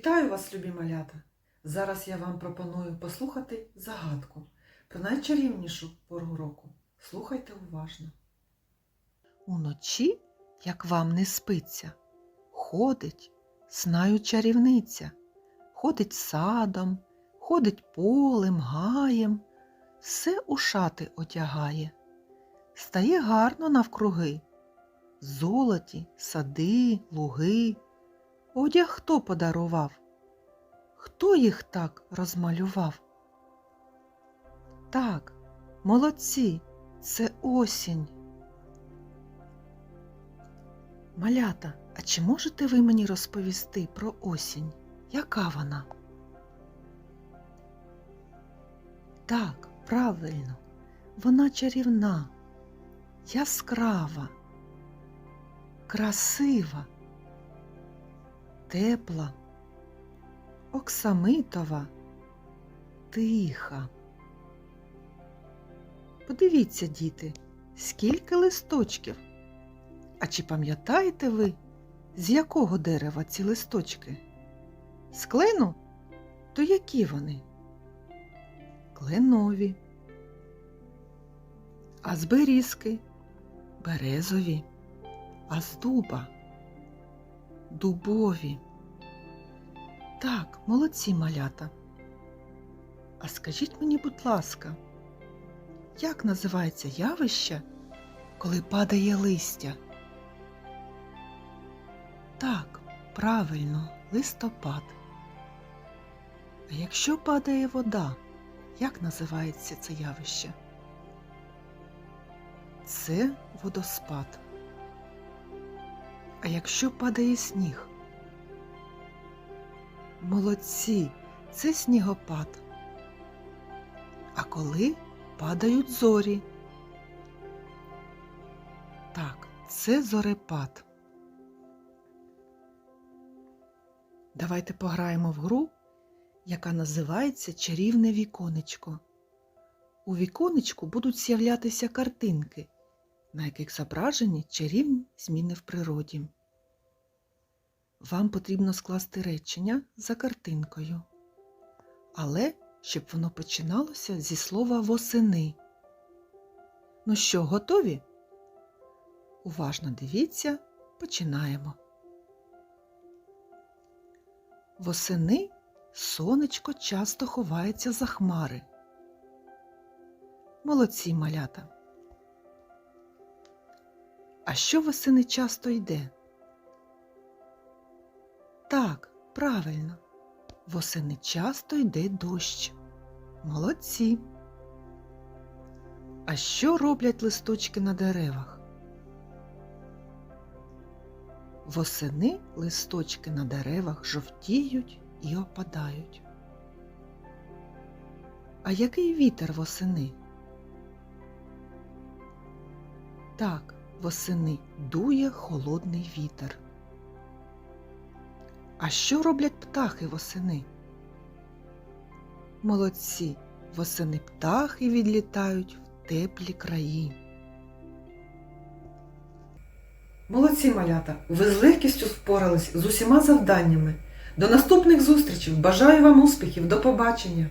Вітаю вас, любі малята! Зараз я вам пропоную послухати загадку про найчарівнішу пору року. Слухайте уважно. Уночі, як вам не спиться, ходить, знаю чарівниця, ходить садом, ходить полем, гаєм, все у шати одягає, стає гарно навкруги, золоті, сади, луги. Одяг хто подарував? Хто їх так розмалював? Так, молодці, це осінь. Малята, а чи можете ви мені розповісти про осінь? Яка вона? Так, правильно, вона чарівна, яскрава, красива тепла, оксамитова, тиха. Подивіться, діти, скільки листочків. А чи пам'ятаєте ви, з якого дерева ці листочки? З клену? То які вони? Кленові. А з берізки березові, а з дуба дубові. Так, молодці малята. А скажіть мені, будь ласка, як називається явище, коли падає листя? Так, правильно, листопад. А якщо падає вода, як називається це явище? Це водоспад. А якщо падає сніг? Молодці, це снігопад. А коли падають зорі? Так, це зорепад. Давайте пограємо в гру, яка називається Чарівне віконечко. У віконечку будуть з'являтися картинки на яких зображені чарівні зміни в природі. Вам потрібно скласти речення за картинкою, але щоб воно починалося зі слова восени. Ну що, готові? Уважно дивіться, починаємо. Восени сонечко часто ховається за хмари. Молодці малята. А що восени часто йде? Так, правильно, восени часто йде дощ. Молодці. А що роблять листочки на деревах? Восени листочки на деревах жовтіють і опадають. А який вітер восени? Так, восени дує холодний вітер. А що роблять птахи восени? Молодці, восени птахи відлітають в теплі краї. Молодці малята! Ви з легкістю впорались з усіма завданнями. До наступних зустрічей! Бажаю вам успіхів! До побачення!